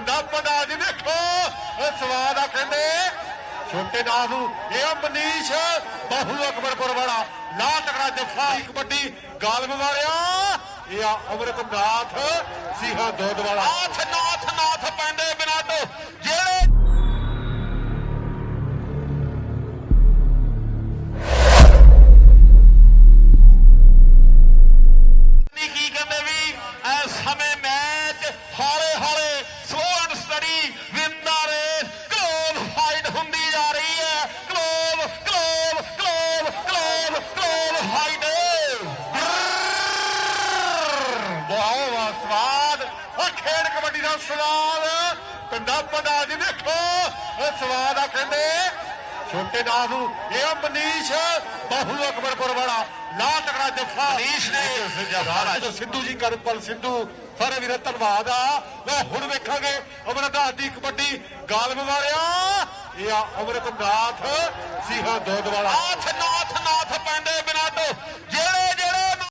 ਬੰਦਾ ਪੰਡਾ ਜੀ ਦੇਖੋ। ਇਹ ਸਵਾਦ ਆ ਕਹਿੰਦੇ। ਛੋਟੇ ਨਾਸ ਨੂੰ ਇਹ ਆ ਮਨੀਸ਼ ਬਾਹੂ ਅਕਬਰਪੁਰ ਵਾਲਾ। ਲਾ ਤਕੜਾ ਜੱਫਾ ਕਬੱਡੀ ਗਾਲਬ ਵਾਲਿਆ ਇਹ ਆ ਅਮਰਤਨਾਥ ਸਿੰਘਾ ਦੋਦ ਵਾਲਾ। ਨਾਥ ਨਾਥ ਦਾ ਸਵਾਦ ਪਿੰਡਾ ਪੰਡਾ ਜੀ ਦੇਖੋ ਇਹ ਸਵਾਦ ਆ ਕਹਿੰਦੇ ਛੋਟੇ ਨਾਸ ਨੂੰ ਇਹ ਮਨੀਸ਼ ਬਾਹੂ ਅਕਬਰਪੁਰ ਵਾਲਾ। ਲਾ ਤਕੜਾ ਜੱਫਾ। ਮਨੀਸ਼ ਨੇ। ਸਿੱਧੂ ਜੀ ਕਰਪਲ ਸਿੱਧੂ। ਸਾਰੇ ਵੀਰ ਧੰਨਵਾਦ ਆ। ਲੋ ਹੁਣ ਵੇਖਾਂਗੇ ਅਮਰਨਾਥ ਦੀ ਕਬੱਡੀ ਗਾਲਬ ਵਾਲਿਆ ਇਹ ਆ ਅਮਰਤਨਾਥ ਸਿੰਘਾ ਦੋਦ ਵਾਲਾ। ਨਾਥ ਨਾਥ